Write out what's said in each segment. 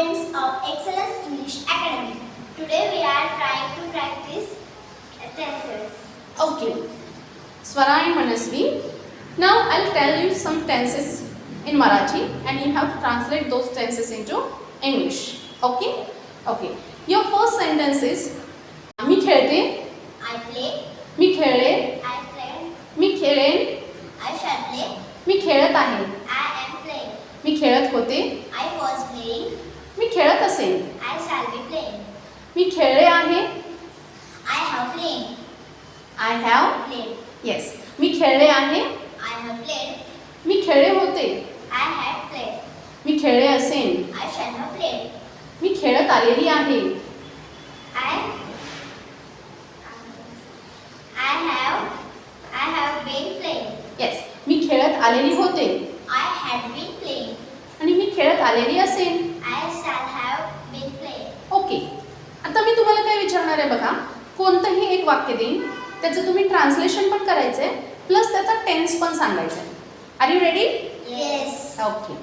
students of Excellence English Academy. Today we are trying to practice tenses. Okay. Swara and Manasvi. Now I'll tell you some tenses in Marathi and you have to translate those tenses into English. Okay? Okay. Your first sentence is मी खेळते I play, मी खेळले I play, me खेळेन I shall play, मी खेळत आहे I am playing, मी खेळत होते खेळत असेल. I shall be play मी खेळले आहे. I have play I have play yes मी खेळले आहे. आय हॅव प्ले मी खेळले होते. आय हॅव प्ले मी खेळले असेन आय शॅल हॅव प्ले मी खेळत आलेली आहे. I I have I have been play yes मी खेळत आलेली होते. आय हॅव बीन प्ले आणि मी खेळत आलेली असेन ओके आता मी तुम्हाला काय विचारणार आहे बघा? कोणतंही एक वाक्य देईन त्याचं तुम्ही ट्रान्सलेशन पण करायचं आहे प्लस त्याचा टेन्स पण सांगायचा आहे आर यू रेडी. ओके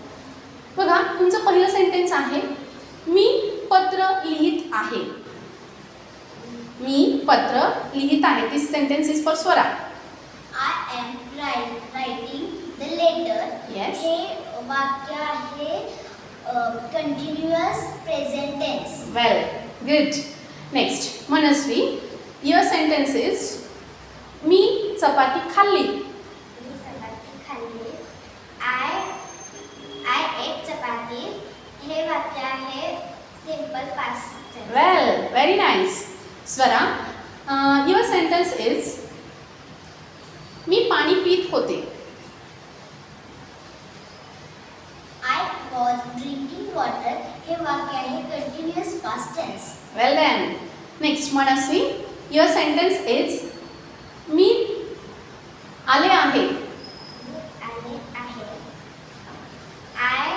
बघा तुमचं पहिलं सेंटेन्स आहे मी पत्र लिहित आहे. मी पत्र लिहित आहे. This sentence is for Swara write, writing the letter. Yes. हे वाक्य आहे continuous present tense well good next Manaswi your sentence is मी चपाती खाल्ली मी चपाती खाल्ली आय आय एट चपाती हे वाक्य आहे simple past well very nice Swara your sentence is मी पाणी पित होते ड्रिंकिंग वॉटर हे वाक्य आहे continuous past tense well then next Manasvi your sentence is मी आले आहे आले आहे I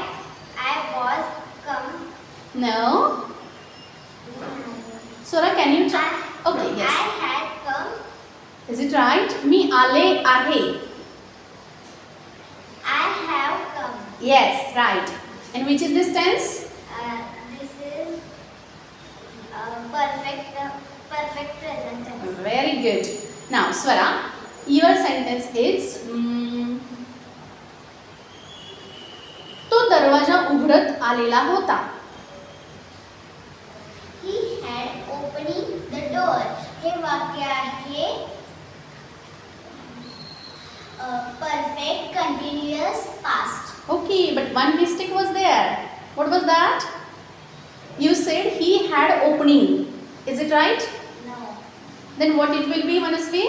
I was come no Swara can you try okay I yes had come, is it right मी आले आहे I have come. Yes right And which is this tense Uh, this is uh, perfect, uh, perfect present tense. Very good. Now, Swara, your sentence is mm, तो दरवाजा उघडत आलेला होता He had opening the door. हे वाक्य आहे perfect continuous past Okay, but one mistake was there. What was that? You said he had opening. Is it right? No. Then what it will be, Manasvi?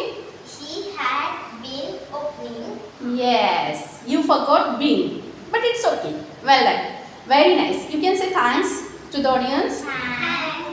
He had been opening. Yes. You forgot been. But it's okay. Well done. Very nice. You can say thanks to the audience. Thanks.